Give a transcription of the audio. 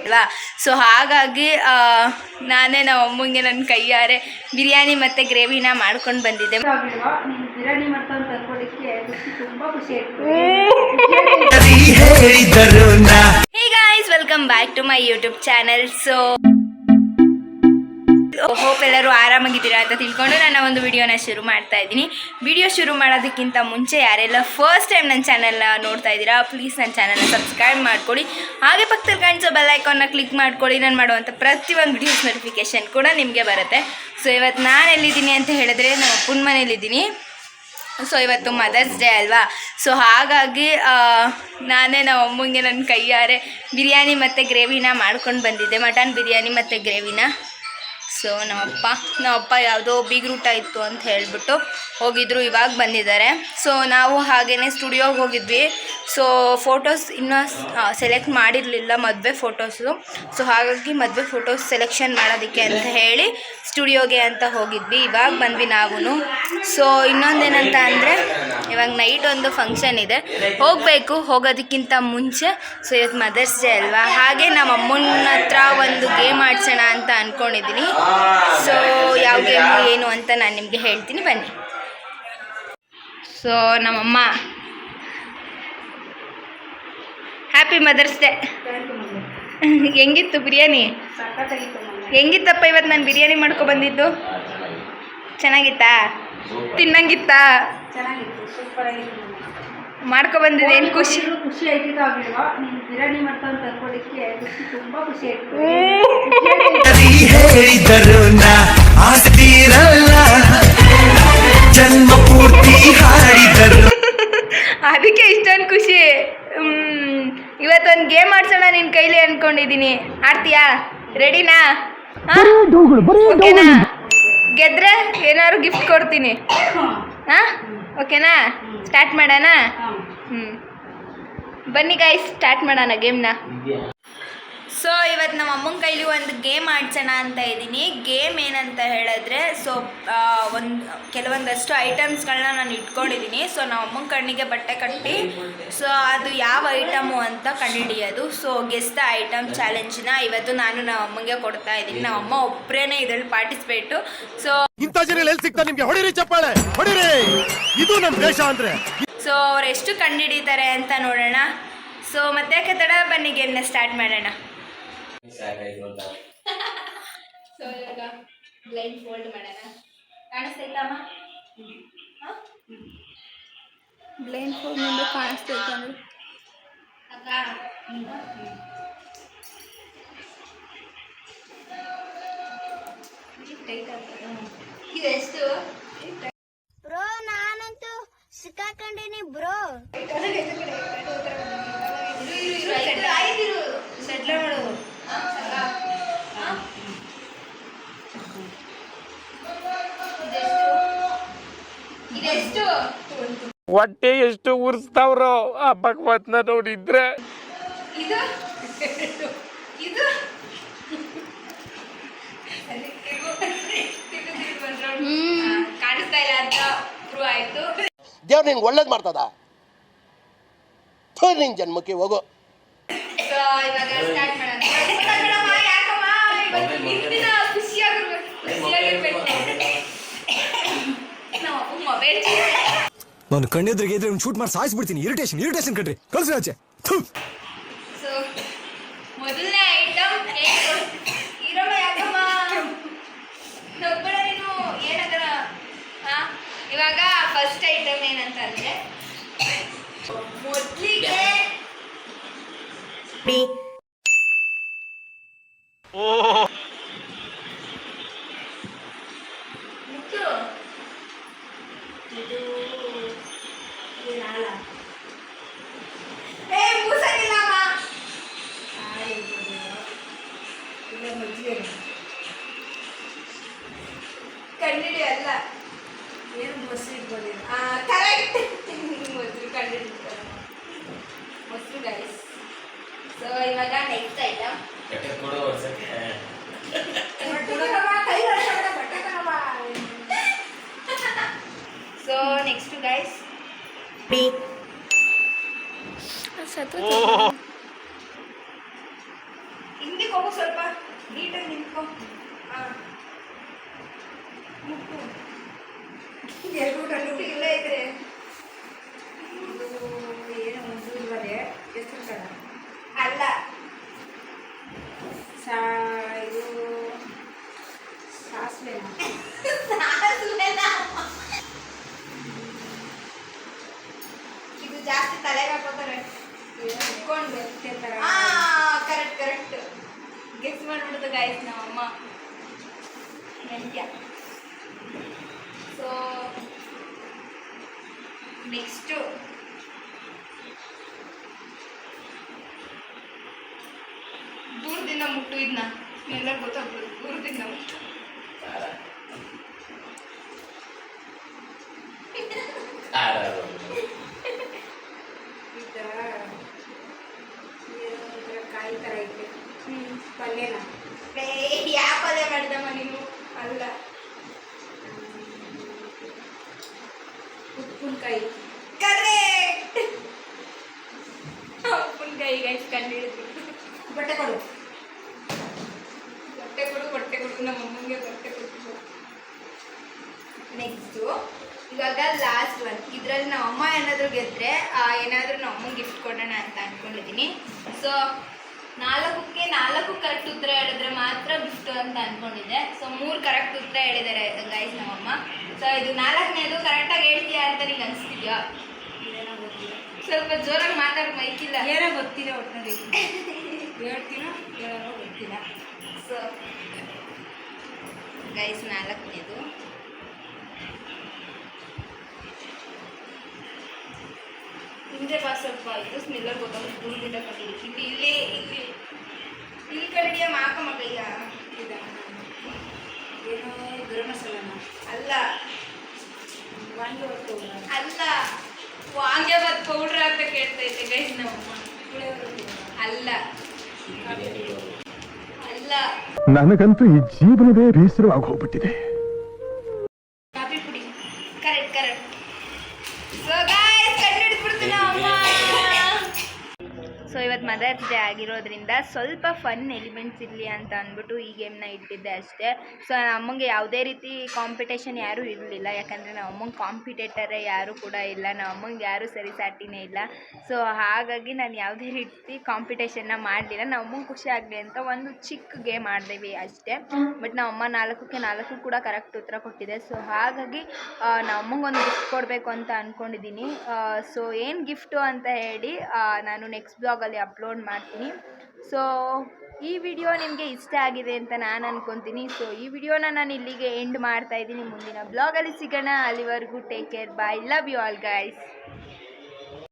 ಅಲ್ವಾ ಸೊ ಹಾಗಾಗಿ ಆ, ನಾನೇ ನಮ್ಮ ಅಮ್ಮಂಗೆ ನನ್ನ ಕೈಯಾರೆ ಬಿರಿಯಾನಿ ಮತ್ತೆ ಗ್ರೇವಿನ ಮಾಡ್ಕೊಂಡು ಬಂದಿದ್ದೆ. ನೀನು ಬಿರಿಯಾನಿ ಮಾಡ್ಕೊಂಡು ತಂದ್ಕೊಡಕ್ಕೆ ಖುಷಿ ತುಂಬಾ ಖುಷಿ ಆಯ್ತು ಹೇಳಿದರು hey guys welcome back to my YouTube channel so hope ಎಲ್ಲರೂ ಆರಾಮಾಗಿದ್ದೀರಾ ಅಂತ ತಿಳ್ಕೊಂಡು ನಾನು ಒಂದು ವಿಡಿಯೋನ ಶುರು ಮಾಡ್ತಾ ಇದ್ದೀನಿ. ವಿಡಿಯೋ ಶುರು ಮಾಡೋದಕ್ಕಿಂತ ಮುಂಚೆ ಯಾರೆಲ್ಲ ಫಸ್ಟ್ ಟೈಮ್ ನನ್ನ ಚಾನಲ್ನ ನೋಡ್ತಾ ಇದ್ದೀರಾ ಪ್ಲೀಸ್ ನನ್ನ ಚಾನಲ್ನ ಸಬ್ಸ್ಕ್ರೈಬ್ ಮಾಡ್ಕೊಳ್ಳಿ. ಹಾಗೆ ಪಕ್ಕದಲ್ಲಿ ಕಾಣಿಸೋ ಬೆಲ್ ಐಕಾನ್ನ ಕ್ಲಿಕ್ ಮಾಡ್ಕೊಳ್ಳಿ. ನಾನು ಮಾಡುವಂಥ ಪ್ರತಿಯೊಂದು ವಿಡಿಯೋಸ್ ನೋಟಿಫಿಕೇಷನ್ ಕೂಡ ನಿಮಗೆ ಬರುತ್ತೆ. ಸೊ ಇವತ್ತು ನಾನು ಎಲ್ಲಿದ್ದೀನಿ ಅಂತ ಹೇಳಿದ್ರೆ ನಮ್ಮ ಅಪ್ಪನ ಮನೇಲಿದ್ದೀನಿ. ಸೊ ಇವತ್ತು ಮದರ್ಸ್ ಡೇ ಅಲ್ವಾ? ಸೊ ಹಾಗಾಗಿ ನಾನೇ ನಮ್ಮ ಅಮ್ಮಂಗೆ ನನ್ನ ಕೈಯಾರೆ ಬಿರಿಯಾನಿ ಮತ್ತು ಗ್ರೇವಿನ ಮಾಡ್ಕೊಂಡು ಬಂದಿದ್ದೆ. ಮಟನ್ ಬಿರಿಯಾನಿ ಮತ್ತು ಗ್ರೇವಿನ ಸೊ ನಮ್ಮಪ್ಪ ನಮ್ಮಪ್ಪ ಯಾವುದೋ ಬೀಗ್ರೂಟ ಇತ್ತು ಅಂತ ಹೇಳಿಬಿಟ್ಟು ಹೋಗಿದ್ರು, ಇವಾಗ ಬಂದಿದ್ದಾರೆ. ಸೊ ನಾವು ಹಾಗೇ ಸ್ಟುಡಿಯೋಗೆ ಹೋಗಿದ್ವಿ. ಸೊ ಫೋಟೋಸ್ ಇನ್ನೂ ಸೆಲೆಕ್ಟ್ ಮಾಡಿರಲಿಲ್ಲ ಮದುವೆ ಫೋಟೋಸು. ಸೊ ಹಾಗಾಗಿ ಮದುವೆ ಫೋಟೋಸ್ ಸೆಲೆಕ್ಷನ್ ಮಾಡೋದಕ್ಕೆ ಅಂತ ಹೇಳಿ ಸ್ಟುಡಿಯೋಗೆ ಅಂತ ಹೋಗಿದ್ವಿ. ಇವಾಗ ಬಂದ್ವಿ ನಾವು ಸೊ ಇನ್ನೊಂದೇನಂತ ಅಂದರೆ ಇವಾಗ ನೈಟ್ ಒಂದು ಫಂಕ್ಷನ್ ಇದೆ. ಹೋಗಬೇಕು, ಹೋಗೋದಕ್ಕಿಂತ ಮುಂಚೆ ಸೊ ಇವತ್ತು ಮದರ್ಸ್ ಡೇ ಅಲ್ವಾ? ಹಾಗೆ ನಮ್ಮ ಅಮ್ಮನ ಹತ್ರ ಒಂದು ಗೇಮ್ ಆಡ್ಸೋಣ ಅಂತ ಅಂದ್ಕೊಂಡಿದ್ದೀನಿ ಸೊ ಯಾವ ಗೇಮ್ ಏನು ಅಂತ ನಾನು ನಿಮಗೆ ಹೇಳ್ತೀನಿ, ಬನ್ನಿ. ಸೊ ನಮ್ಮಮ್ಮ. ಹ್ಯಾಪಿ ಮದರ್ಸ್ ಡೇ ಹೆಂಗಿತ್ತು ಬಿರಿಯಾನಿ? ಹೆಂಗಿತ್ತಪ್ಪ ಇವತ್ತು ನಾನು ಬಿರಿಯಾನಿ ಮಾಡ್ಕೊ ಬಂದಿದ್ದು? ಚೆನ್ನಾಗಿತ್ತಾ? ತಿನ್ನಂಗಿತ್ತಾ? ಚೆನ್ನಾಗಿತ್ತು ಸೂಪರ್ ಆಗಿತ್ತು ಮಾಡ್ಕೊ ಬಂದಿದೆ ಏನು ಖುಷಿ? ಖುಷಿ ಆಯ್ತಿತ್ತು ಆಗಿಲ್ವಾ ನೀನು ಬಿರಿಯಾನಿ ಮಾಡ್ಕೊಂಡು ತಂದ್ಕೊಡಕ್ಕೆ ಖುಷಿ ತುಂಬಾ ಖುಷಿ ಆಯ್ತು ಹೇಳಿದರು ನಾ ಆಸ್ತಿರಲ್ಲ ಜನ್ಮ ಪೂರ್ತಿ ಹಾಡಿದರು ಅದಕ್ಕೆ ಇಷ್ಟೊಂದು ಖುಷಿ. ಹ್ಮ್. ಇವತ್ತೊಂದು ಗೇಮ್ ಆಡ್ಸೋಣ ನಿನ್ನ ಕೈಲಿ ಅನ್ಕೊಂಡಿದ್ದೀನಿ. ಆಡ್ತೀಯಾ? ರೆಡಿನಾ ಓಕೆನಾ? ಗೆದ್ರೆ ಏನಾದ್ರು ಗಿಫ್ಟ್ ಕೊಡ್ತೀನಿ. ಹಾಂ? ಓಕೆನಾ? ಸ್ಟಾರ್ಟ್ ಮಾಡೋಣ? ಹ್ಞೂ ಬನ್ನಿ ಗಾಯ್ಸ್ ಸ್ಟಾರ್ಟ್ ಮಾಡೋಣ ಗೇಮ್ನ. ಸೊ ಇವತ್ತು ನಮ್ಮ ಅಮ್ಮನ ಕೈಲಿ ಒಂದು ಗೇಮ್ ಆಡ್ಸೋಣ ಅಂತ ಇದ್ದೀನಿ. ಗೇಮ್ ಏನಂತ ಹೇಳಿದ್ರೆ ಸೊ ಒಂದು ಕೆಲವೊಂದಷ್ಟು ಐಟಮ್ಸ್ಗಳನ್ನ ನಾನು ಇಟ್ಕೊಂಡಿದ್ದೀನಿ. ಸೊ ನಮ್ಮ ಅಮ್ಮನ ಕಣ್ಣಿಗೆ ಬಟ್ಟೆ ಕಟ್ಟಿ ಸೊ ಅದು ಯಾವ ಐಟಮು ಅಂತ ಕಂಡುಹಿಡಿಯೋದು. ಸೊ ಗೆಸ್ ದ ಐಟಮ್ ಚಾಲೆಂಜ್ನ ಇವತ್ತು ನಾನು ನಮ್ಮ ಅಮ್ಮಂಗೆ ಕೊಡ್ತಾ ಇದ್ದೀನಿ. ನಮ್ಮ ಅಮ್ಮ ಒಬ್ಬರೇನೆ ಇದರಲ್ಲಿ ಪಾರ್ಟಿಸಿಪೇಟು ಸೊ ಇಂಥ ಜನ ಎಲ್ಲಿ ಸಿಗ್ತಾರೆ ನಿಮಗೆ? ಹೊಡಿರಿ ಚಪ್ಪಾಳೆ! ಹೊಡಿರಿ! ಇದು ನಮ್ಮ ದೇಶ ಅಂದರೆ. ಸೊ ಅವ್ರು ಎಷ್ಟು ಕಂಡುಹಿಡಿತಾರೆ ಅಂತ ನೋಡೋಣ. ಸೊ ಮತ್ತೆ ತಡ ಬನ್ನಿ ಗೇಮ್ನ ಸ್ಟಾರ್ಟ್ ಮಾಡೋಣ. ಸೊ ಇವಾಗ ಬ್ಲೈಂಡ್ ಫೋಲ್ಡ್ ಮಾಡೋಣ ಕಾಣಿಸ್ತೈತಮ್ಮ ಬ್ಲೈಂಡ್ ಫೋಲ್ಡ್ ಮುಂದೆ ಕಾಣಿಸ್ತೈತೆ ಅಂದ್ರೆ ಅಕ್ಕ ಇದೆಷ್ಟು ಬ್ರೋ ನಾನಂತೂ ಸಿಕ್ಕಾಕೊಂಡಿನಿ ಬ್ರೋ ಹೊಟ್ಟೆ ಎಷ್ಟು ಉರ್ಸ್ತಾವ್ರೋ ಆ ಭಗವತ್ನ ನೋಡಿದ್ರೆ. ಇದು? ಇದು? ಒಳ್ಳೇದ್ ಇಲ್ಲ ಅಂತ ಪ್ರೂವ್ ಆಯ್ತು. ದೇವ್ರು ನಿನ್ಗೆ ಒಳ್ಳೇದು ಮಾಡ್ತದ? ನಿನ್ ಜನ್ಮಕ್ಕೆ ಹೋಗು. ನಾನು ಕಣ್ಣೆದ್ರಿಗೆ ಇದ್ರೆ ಶೂಟ್ ಮಾಡಿ ಸಾಯಿಸ್ಬಿಡ್ತೀನಿ. ಇರಿಟೇಷನ್ ಇರಿಟೇಷನ್ ಕಟ್ರಿ ಕಳ್ಸಿ ಆಚೆ. ಥು. ಸೊ ಮೊದಲನೇ ಐಟಮ್ ಇರಮ್ಮ ಯಾಕಮ್ಮ ನೊಬ್ಬಳ ನೀನು ಏನಂತಾರ ಹಾ ಇವಾಗ ಫಸ್ಟ್ ಐಟಮ್ ಏನಂತಂದ್ರೆ ಮೊದಲಿಗೆ ಮುತ್ತು ಇದು ಇದು ನಾಲ ಏ ಮೂಸಂಗಿಲ್ಲಮ್ಮ ಕಣ್ಣಿಡಿ ಅಲ್ಲ. ಏನು ಮೊಸರು ಇಟ್ಬೋದು ಕರೆಕ್ಟ್ ಮೊಸರು ಕಂಡಿಡ್ತಾರೆ ಮೊಸರು ಗೈಸ್ ಸೊ ಇವಾಗ ನೆಕ್ಸ್ಟ್ ಐಟಮ್ ಕೈ ಹಿಂದಿಗೆ ಹೋಗು ಸ್ವಲ್ಪ ನೀಟಾಗಿ ನಿಂತ್ಕೊ ಹಾಂ ಎರಡು ಗಂಟೆ ಇಲ್ಲ ಇದ್ರೆ ಇದು ಏನೋ ಒಂದು ಇರುವರೆ ಹೆಸರು ಬೇಡ ಅಲ್ಲ ಸಾ ಇದು ಸಾಸಿವೆನ ಇದು ಜಾಸ್ತಿ ತಲೆಗೆ ಹಾಕೋತಾರೆ ಇಟ್ಕೊಂಡು ಕರೆಕ್ಟ್ ಕರೆಕ್ಟ್ ಗೆಸ್ ಮಾಡಿಬಿಡ್ತು ಗಾಯಸ್ ನಮ್ಮ ನಮ್ಮಮ್ಮ. ಮೆಂತ್ಯ ಸೊ ನೆಕ್ಸ್ಟು ದೂರದಿಂದ ಮುಟ್ಟು ಇದನ್ನ ಎಲ್ಲ ಗೊತ್ತಾಗ್ಬೋದು ದೂರದಿಂದ ಮುಟ್ಟು ಈ ಥರ ಏನೋ ಈ ಥರ ಕಾಯಿ ಥರ ಐತೆ ಪಲ್ಯನ ಯಾವ ಪಲ್ಯ ಮಾಡಿದಮ್ಮ ನೀನು ಅಲ್ಲ ಉಪ್ಪಿನಕಾಯಿ. ಕರೆಕ್ಟ್ ಉಪ್ಪಿನಕಾಯಿ ಗೈಸ್ ಕಂಡಿಡಿದ್ರು ಬಟ್ಟೆ ಕೊಡು. ಬಟ್ಟೆ ಕೊಡು ಬಟ್ಟೆ ಕೊಡು. ನಮ್ಮ ಅಮ್ಮನಿಗೆ ಬಟ್ಟೆ ಕೊಟ್ಟು ನೆಕ್ಸ್ಟು ಇವಾಗ ಲಾಸ್ಟ್ ಒನ್ ಇದರಲ್ಲಿ ನಮ್ಮ ಅಮ್ಮ ಏನಾದರೂ ಗೆದ್ದರೆ ಏನಾದರೂ ನಮ್ಮ ಅಮ್ಮಂಗೆ ಗಿಫ್ಟ್ ಕೊಡೋಣ ಅಂತ ಅಂದ್ಕೊಂಡಿದ್ದೀನಿ ಸೊ ನಾಲ್ಕಕ್ಕೆ ನಾಲ್ಕು ಕರೆಕ್ಟ್ ಉತ್ತರ ಹೇಳಿದ್ರೆ ಮಾತ್ರ ಗಿಫ್ಟ್ ಅಂತ ಅಂದ್ಕೊಂಡಿದ್ದೆ ಸೊ ಮೂರು ಕರೆಕ್ಟ್ ಉತ್ತರ ಹೇಳಿದ್ದಾರೆ ಗೈಸ್ ನಮ್ಮಮ್ಮ. ಸೊ ಇದು ನಾಲ್ಕನೇದು ಕರೆಕ್ಟಾಗಿ ಹೇಳ್ತೀಯಾ ಅಂತ ನಿಂಗೆ ಅನಿಸ್ತಿದ್ಯಾ? ಸ್ವಲ್ಪ ಜೋರಾಗಿ ಮಾತಾಡಿ ಮೈಕಿಲ್ಲ ಏನೋ ಗೊತ್ತಿಲ್ಲ ಒಟ್ಟಿನಲ್ಲಿ ಹೇಳ್ತೀನೋ ಏನೋ ಗೊತ್ತಿಲ್ಲ. ಸೊ ಗೈಸ್ ನಾಲ್ಕನೇದು. ಹಿಂದೆ ಬಾ ಸ್ವಲ್ಪ ಇದು ಸ್ಮೆಲ್ಲರ್ ಗೊತ್ತಾಗ ದೂರದಿಂದ ಕಂಡು ಇಲ್ಲಿ ಇಲ್ಲಿ ಇಲ್ಲಿ ಇಲ್ಲಿ ಕಡೆಗೆ ಮಾಕ ಮಗಯ್ಯ ಇದ. ಏನೋ ಗರಂ ಮಸಾಲನ ಅಲ್ಲ. ವಾಂಗಿ ಹೊತ್ತು ಅಲ್ಲ. ವಾಂಗ್ಯಾಬಾದ್ ಪೌಡ್ರ್ ಅಂತ ಕೇಳ್ತಾ ಇದ್ದೆ ಗೈಸ್ ನಮ್ಮ ಅಲ್ಲ. ಅಲ್ಲ. ನನಗಂತೂ ಈ ಜೀವನವೇ ಬೇಸರವಾಗಿ ಹೋಗ್ಬಿಟ್ಟಿದೆ. ಕಾಫಿ ಪುಡಿ. Correct correct so mother's day ಆಗಿರೋದ್ರಿಂದ ಸ್ವಲ್ಪ ಫನ್ ಎಲಿಮೆಂಟ್ಸ್ ಇರಲಿ ಅಂತ ಅಂದ್ಬಿಟ್ಟು ಈ ಗೇಮ್ನ ಇಟ್ಟಿದ್ದೆ ಅಷ್ಟೇ. ಸೊ ನಮಗೆ ಯಾವುದೇ ರೀತಿ ಕಾಂಪಿಟೇಷನ್ ಯಾರೂ ಇರಲಿಲ್ಲ. ಯಾಕಂದರೆ ನಮ್ಮ ಅಮ್ಮಂಗೆ ಕಾಂಪಿಟೇಟರೇ ಯಾರೂ ಕೂಡ ಇಲ್ಲ. ನಮ್ಮ ಅಮ್ಮಂಗೆ ಯಾರೂ ಸರಿ ಸಾಟಿನೇ ಇಲ್ಲ. ಸೊ ಹಾಗಾಗಿ ನಾನು ಯಾವುದೇ ರೀತಿ ಕಾಂಪಿಟೇಷನ್ನ ಮಾಡಲಿಲ್ಲ. ನಮ್ಮ ಅಮ್ಮಂಗೆ ಖುಷಿ ಆಗಲಿ ಅಂತ ಒಂದು ಚಿಕ್ಕ ಗೇಮ್ ಆಡಿದ್ವಿ ಅಷ್ಟೇ. ಬಟ್ ನಮ್ಮ ಅಮ್ಮ ನಾಲ್ಕಕ್ಕೆ ನಾಲ್ಕು ಕೂಡ ಕರೆಕ್ಟ್ ಉತ್ತರ ಕೊಟ್ಟಿದೆ. ಸೊ ಹಾಗಾಗಿ ನಮ್ಮ ಒಂದು ಗಿಫ್ಟ್ ಕೊಡಬೇಕು ಅಂತ ಅಂದ್ಕೊಂಡಿದ್ದೀನಿ ಸೊ ಏನು ಗಿಫ್ಟು ಅಂತ ಹೇಳಿ ನಾನು ನೆಕ್ಸ್ಟ್ ಬ್ಲಾಗಲ್ಲಿ ಅಪ್ಲೋಡ್ ಮಾಡ್ತೀನಿ. ಸೊ ಈ ವಿಡಿಯೋ ನಿಮಗೆ ಇಷ್ಟ ಆಗಿದೆ ಅಂತ ನಾನು ಅನ್ಕೊತೀನಿ. ಸೊ ಈ ವಿಡಿಯೋನ ನಾನು ಇಲ್ಲಿಗೆ ಎಂಡ್ ಮಾಡ್ತಾ ಇದ್ದೀನಿ. ಮುಂದಿನ ಬ್ಲಾಗಲ್ಲಿ ಸಿಗೋಣ. ಅಲ್ಲಿವರೆಗೂ take care bye love you all guys